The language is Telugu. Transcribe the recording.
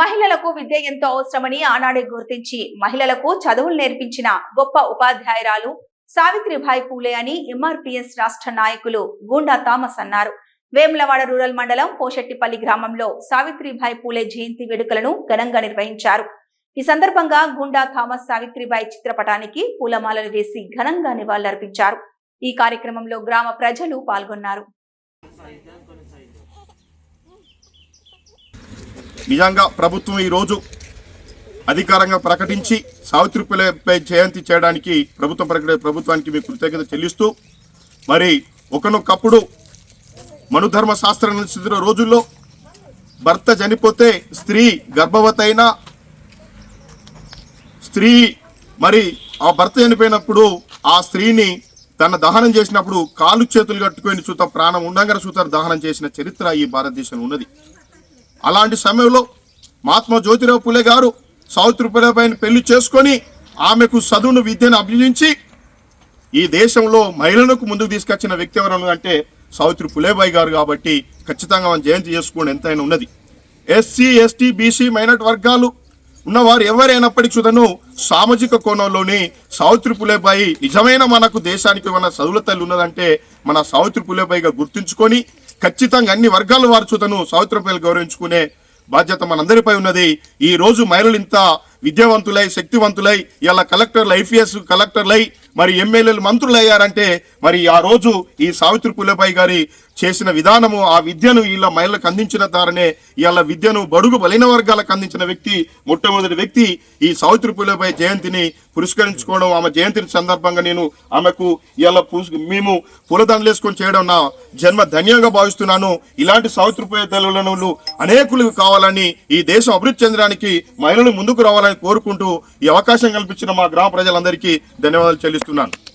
మహిళలకు విద్య ఎంతో అవసరమని ఆనాడే గుర్తించి మహిళలకు చదువులు నేర్పించిన గొప్ప ఉపాధ్యాయురాలు సావిత్రిబాయి పూలే అని ఎంఆర్పిఎస్ రాష్ట్ర నాయకులు గూండా థామస్ అన్నారు. వేములవాడ రూరల్ మండలం పోషెట్టిపల్లి గ్రామంలో సావిత్రిబాయి పూలే జయంతి వేడుకలను ఘనంగా నిర్వహించారు. ఈ సందర్భంగా గుండా థామస్ సావిత్రిబాయి చిత్రపటానికి పూలమాలలు వేసి ఘనంగా నివాళులర్పించారు. ఈ కార్యక్రమంలో గ్రామ ప్రజలు పాల్గొన్నారు. నిజంగా ప్రభుత్వం ఈరోజు అధికారంగా ప్రకటించి సావిత్రి పిల్లపై జయంతి చేయడానికి ప్రభుత్వం ప్రకటి ప్రభుత్వానికి మీ కృతజ్ఞత చెల్లిస్తూ మరి ఒకనొకప్పుడు మనుధర్మ శాస్త్రం నిలిచిన రోజుల్లో భర్త చనిపోతే స్త్రీ గర్భవతైన స్త్రీ మరి ఆ భర్త చనిపోయినప్పుడు ఆ స్త్రీని తన దహనం చేసినప్పుడు కాలు చేతులు కట్టుకొని చూత ప్రాణం ఉండంగర చూత దహనం చేసిన చరిత్ర ఈ భారతదేశంలో ఉన్నది. అలాంటి సమయంలో మహాత్మా జ్యోతిరావు పులే గారు సావిత్రి పులేపైన పెళ్ళి చేసుకొని ఆమెకు చదువును విద్యను అభ్యసించి ఈ దేశంలో మహిళలకు ముందుకు తీసుకొచ్చిన వ్యక్తి ఎవరన్నా అంటే సావిత్రి పులేబాయి గారు కాబట్టి ఖచ్చితంగా మనం జయంతి చేసుకోండి ఎంతైనా ఉన్నది. ఎస్సీ ఎస్టీ బీసీ మైనార్టీ వర్గాలు ఉన్నవారు ఎవరైనప్పటికీ చూడను సామాజిక కోణంలోని సావిత్రి పులేబాయి నిజమైన మనకు దేశానికి మన చదువుల తల్లి ఉన్నదంటే మన సావిత్రి పులేబాయిగా గుర్తుంచుకొని ఖచ్చితంగా అన్ని వర్గాల వారు చూతను సావిత్రిపల్లి గౌరవించుకునే బాధ్యత మనందరిపై ఉన్నది. ఈ రోజు మహిళలు ఇంత విద్యావంతులై శక్తివంతులై ఇలా కలెక్టర్లు ఐపీఎస్ కలెక్టర్లై మరి ఎమ్మెల్యేలు మంత్రులు అయ్యారంటే మరి ఆ రోజు ఈ సావిత్రి పుల్లబాయి గారి చేసిన విధానము ఆ విద్యను వీళ్ళ మహిళలకు అందించిన ద్వారానే వీళ్ళ విద్యను బడుగు బలైన వర్గాలకు అందించిన వ్యక్తి మొట్టమొదటి వ్యక్తి ఈ సావిత్రి పుల్లబాయి జయంతిని పురస్కరించుకోవడం. ఆమె జయంతిని సందర్భంగా నేను ఆమెకు ఇలా మేము పూలదండలు వేసుకొని చేయడం నా జన్మ ధన్యంగా భావిస్తున్నాను. ఇలాంటి సావిత్రి పుల్లలను అనేకులు కావాలని ఈ దేశం అభివృద్ధి చెందడానికి మహిళలు ముందుకు రావాలని కోరుకుంటూ ఈ అవకాశం కల్పించిన మా గ్రామ ప్రజలందరికీ ధన్యవాదాలు చెల్లిస్తున్నాను.